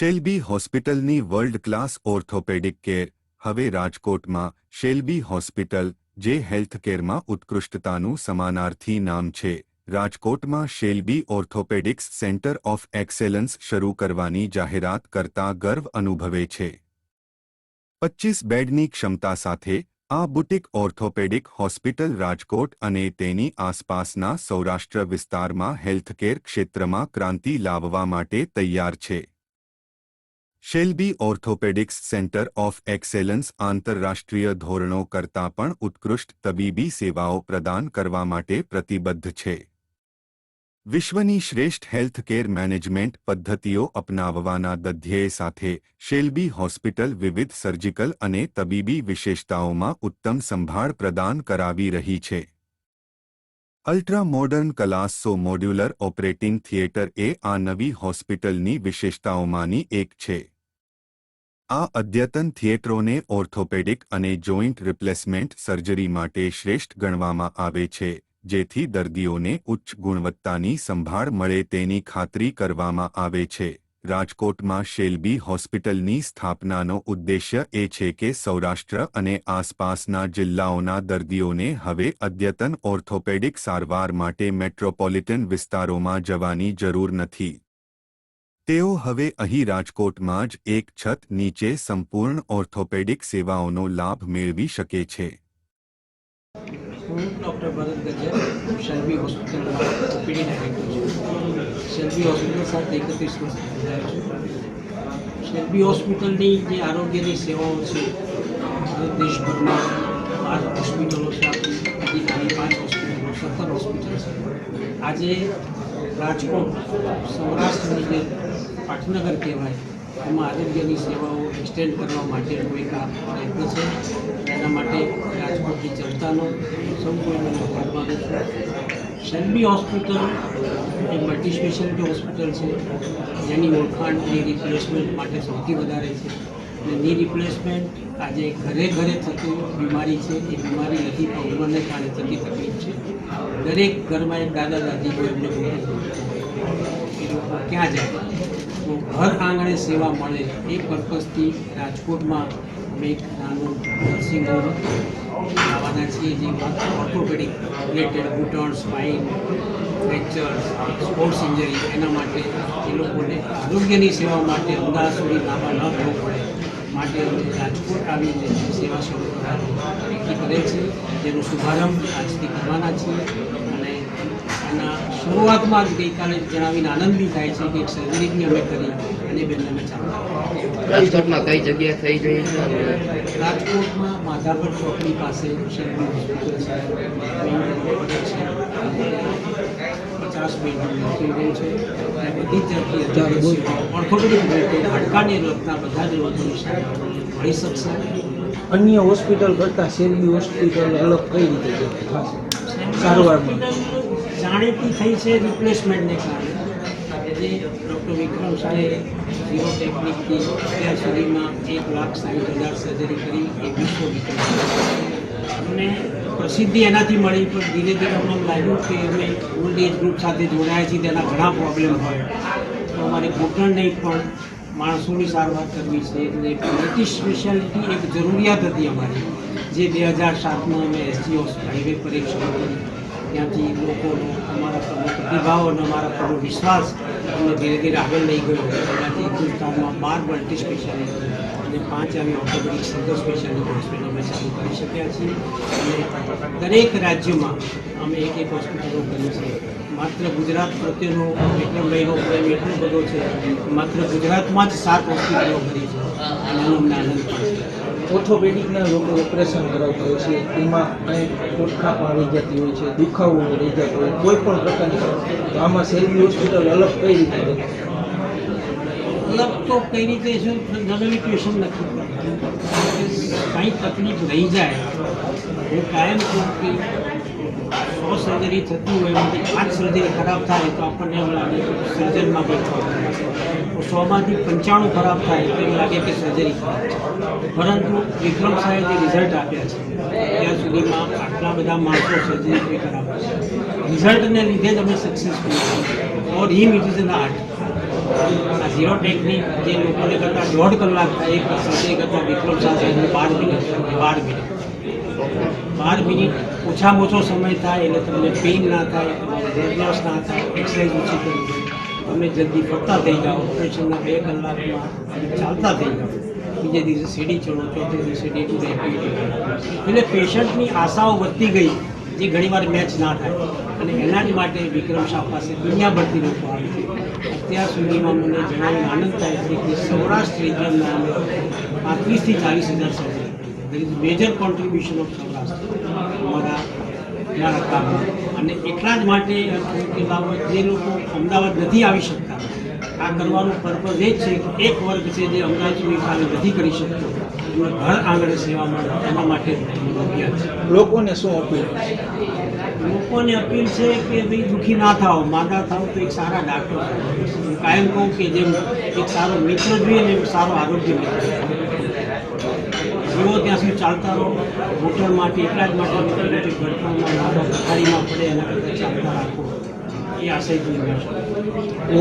શેલ્બી હોસ્પિટલની world class orthopaedic care, હવે રાજકોટમાં, શેલ્બી હોસ્પિટલ, જે હેલ્થકેરમાં ઉત્કૃષ્ટતાનું સમાનાર્થી નામ છે. રાજકોટમાં Shalby orthopaedics centre of excellence શરૂ કરવાની જાહેરાત કરતા ગર્વ અનુભવે છે. પચ્ચીસ બેડની ક્ષમતા સાથે, આ બુટિક ઓર્થોપેડિક હોસ્પિટલ રાજકોટ અને તેની આસપાસના સૌરાષ્ટ્ર વિસ્તારમાં હેલ્થકેર ક્ષેત્રમાં ક્રાંતિ લાવવા માટે તૈયાર છે. Shalby orthopaedics centre of excellence આંતરરાષ્ટ્રીય ધોરણો કરતાં પણ ઉત્કૃષ્ટ તબીબી સેવાઓ પ્રદાન કરવા માટે પ્રતિબદ્ધ છે. વિશ્વની શ્રેષ્ઠ હેલ્થકેર મેનેજમેન્ટ પદ્ધતિઓ અપનાવવાના દધ્યેય સાથે શેલ્બી હોસ્પિટલ વિવિધ સર્જિકલ અને તબીબી વિશેષતાઓમાં ઉત્તમ સંભાળ પ્રદાન કરાવી રહી છે. અલ્ટ્રા મોડર્ન કલાસો મોડ્યુલર ઓપરેટિંગ થિયેટર એ આ નવી હોસ્પિટલની વિશેષતાઓમાંની એક છે. આ અદ્યતન થિયેટરોને ઓર્થોપેડિક અને જોઇન્ટ રિપ્લેસમેન્ટ સર્જરી માટે શ્રેષ્ઠ ગણવામાં આવે છે, જેથી દર્દીઓને ઉચ્ચ ગુણવત્તાની સંભાળ મળે તેની ખાતરી કરવામાં આવે છે. રાજકોટમાં શેલ્બી હોસ્પિટલની સ્થાપનાનો ઉદ્દેશ્ય એ છે કે સૌરાષ્ટ્ર અને આસપાસના જિલ્લાઓના દર્દીઓને હવે અદ્યતન ઓર્થોપેડિક સારવાર માટે મેટ્રોપોલિટન વિસ્તારોમાં જવાની જરૂર નથી. તેઓ હવે અહીં રાજકોટમાં જ એક છત નીચે સંપૂર્ણ ઓર્થોપેડિક સેવાઓનો લાભ મેળવી શકે છે. હું ડૉક્ટર ભરત ગજ્જર શેલ્બી હોસ્પિટલમાં ઓપીડી ડાયરેક્ટર છું શેલ્બી હોસ્પિટલ સાથે એકત્રીસ વર્ષ જોડાયો છું શેલ્બી હોસ્પિટલની જે આરોગ્યની સેવાઓ છે ભારત દેશભરમાં બાર હોસ્પિટલો છે આપણી બીજી નાની પાંચ હોસ્પિટલો સત્તર હોસ્પિટલ છે આજે રાજકોટ સૌરાષ્ટ્રની જે પાટનગર કહેવાય એમાં આરોગ્યની સેવાઓ એક્સટેન્ડ કરવા માટે કોઈ કામ પ્રયત્ન છે એના માટે રાજકોટની જનતાનો સૌ કોઈનો આભાર માનું છું. શેલ્બી હોસ્પિટલ એ મલ્ટી સ્પેશિયાલિટી હોસ્પિટલ છે. જેની ઓળખાણની રિપ્લેસમેન્ટ માટે સૌથી વધારે છે. અને ની રિપ્લેસમેન્ટ આજે ઘરે ઘરે થતી બીમારી છે. એ બીમારી નથી, પણ ઉંમરને કારણે થતી તકલીફ છે. દરેક ઘરમાં એક દાદા દાદી હોય, એમને એ લોકો ક્યાં જાય? તો ઘર આંગણે સેવા મળે એ પર્પઝથી રાજકોટમાં અમે એક નાનું નર્સિંગ હોમ લાવવાના છીએ જેમાં ઓર્થોપેડિક રિલેટેડ ઘૂંટણ સ્પાઇન ફ્રેક્ચર સ્પોર્ટ્સ ઇન્જરી એના માટે એ લોકોને આરોગ્યની સેવા માટે અમદાવાદ સુધી લાંબા ન થવું પડે. માટે અમે રાજકોટ આવીને સેવા શરૂ કરવાની નક્કી કરેલ છે. જેનો શુભારંભ આજથી કરવાના છીએ. એના શરૂઆતમાં જ ગઈકાલે જણાવીને આનંદ બી થાય છે કે એક સર્જરી અમે કરી અને બેન અમે રાજકોટમાં કઈ જગ્યાએ થઈ ગઈ છે? રાજકોટમાં માધાપર ચોકડી પાસે શેરડી હોસ્પિટલ છે. પચાસ બેડનું છે. અને બધી જ જાતની પણ ઓર્થોપેડિક રીતે હાડકાને લગતા બધા જ રોગોની મળી શકશે. અન્ય હોસ્પિટલ કરતાં શેરડી હોસ્પિટલ અલગ કઈ રીતે ખાસ સારવારમાં. જાણીતી થઈ છે રિપ્લેસમેન્ટને કારણે. જે ડૉક્ટર વિક્રમ શાહે ઝીરો ટેકનિકથી અત્યાર સુધીમાં એક લાખ સાઠ હજાર સર્જરી કરી, એ વિશ્વ વિક્રમ અને પ્રસિદ્ધિ એનાથી મળી, પણ ધીરે ધીરે અમને લાગ્યું કે અમે ઓલ્ડ એજ ગ્રુપ સાથે જોડાયા છીએ, તેના ઘણા પ્રોબ્લેમ હોય. તો અમારે ઘૂંટણને પણ માણસોની સારવાર કરવી છે. એટલે મલ્ટી સ્પેશિયાલિટી એક જરૂરિયાત હતી અમારી, જે બે હજાર સાતમાં અમે એસજી હાઈવે પર કરી ત્યાંથી લોકોનો અમારા પરનો પ્રતિભાવ અને અમારા પરનો વિશ્વાસ અમને ધીરે ધીરે આગળ લઈ ગયો. એનાથી હિન્દુસ્તાનમાં બાર મલ્ટી સ્પેશિયાલિટી અને પાંચ આવી ઓર્થોપેડિક સિંગલ સ્પેશિયાલિટી હોસ્પિટલ અમે ચાલુ કરી શક્યા છીએ. અને દરેક રાજ્યમાં અમે એક એક હોસ્પિટલો કર્યું છે. માત્ર ગુજરાત પ્રત્યેનો વિક્રમભાઈનો પ્રેમ એટલો બધો છે. માત્ર ગુજરાતમાં જ સાત હોસ્પિટલો કરી છે. અને અમને આનંદ પણ ઓર્થોપેડિકના લોકો ઓપરેશન કરાવતા હોય છે. એમાં કંઈ કોટખા પણ રહી જતી હોય છે. દુખાવો રહી જતો હોય કોઈ પણ પ્રકારની તો આમાં શેરડી હોસ્પિટલ અલગ કઈ રીતે છે? અલગ તો કઈ રીતે છે? જનરલી ક્વેશ્ચન નથી કાંઈ તકલીફ રહી જાય. હું કાયમ કહું કે સો સર્જરી થતી હોય પાંચ સર્જરી ખરાબ થાય તો આપણને એમ લાગે સર્જનમાં તો સોમાંથી પંચાણું ખરાબ થાય તો એમ લાગે કે સર્જરી ખરાબ છે. પરંતુ વિક્રમ સાહેબ જે રિઝલ્ટ આપ્યા છે, ત્યાં સુધીમાં આટલા બધા માણસો સર્જરી ખરાબ છે. રિઝલ્ટને લીધે અમે successful or him it is an art આ ઝીરો ટેકનિક જે લોકોને કરતાં દોઢ કલાક થાય, એક સર્જરી કરતાં વિક્રમ સાથે બાર મિનિટ બાર મિનિટ બાર મિનિટ ઓછામાં ઓછો સમય થાય, એટલે તમને પેઇન ના થાય બ્લડ લોસ ના થાય એક્સરસાઇઝ ઓછી કરવી. તમે જલ્દી ફરતા થઈ જાઓ. ઓપરેશનના બે કલાકમાં ચાલતા થઈ જાઓ. બીજે દિવસે સીડી ચડો, ચોથે દિવસે ડે ટુ એટલે પેશન્ટની આશાઓ વધતી ગઈ જે ઘણીવાર મેચ ના થાય. અને એના જ માટે વિક્રમ શાહ પાસે દુનિયાભરથી લોકો આવે છે. અત્યાર સુધીમાં મને જણાવી આનંદ થાય છે કે સૌરાષ્ટ્ર રિજિયનના અમે પાંત્રીસથી ચાલીસ હજાર સુધી મેજર કોન્ટ્રીબ્યુશન ઓફ સૌરાષ્ટ્ર. અમારા અમારા કામમાં અને એટલા જ માટે બાબત જે લોકો અમદાવાદ નથી આવી શકતા આ કરવાનું પર્પઝ એ જ છે કે એક વર્ગ છે જે અમદાવાદ સુધી કામ નથી કરી શકતો. એમને ઘર આંગણે સેવા મળે એના માટે લોકોને શું અપીલ? લોકોને અપીલ છે કે ભાઈ દુઃખી ના થાઓ માંદા થાઓ તો એક સારા ડાક્ટર હું કાયમ કહું કે જેમ એક સારો મિત્ર જોઈએ ને એક સારો આરોગ્ય મિત્ર જીવો ત્યાં સુધી ચાલતા રહો. મોટર માટે, એટલા જ માટે અમે ઘટનામાં પથારીમાં પડે એના કરતાં ચાલતા રાખો. એ આશયથી મેં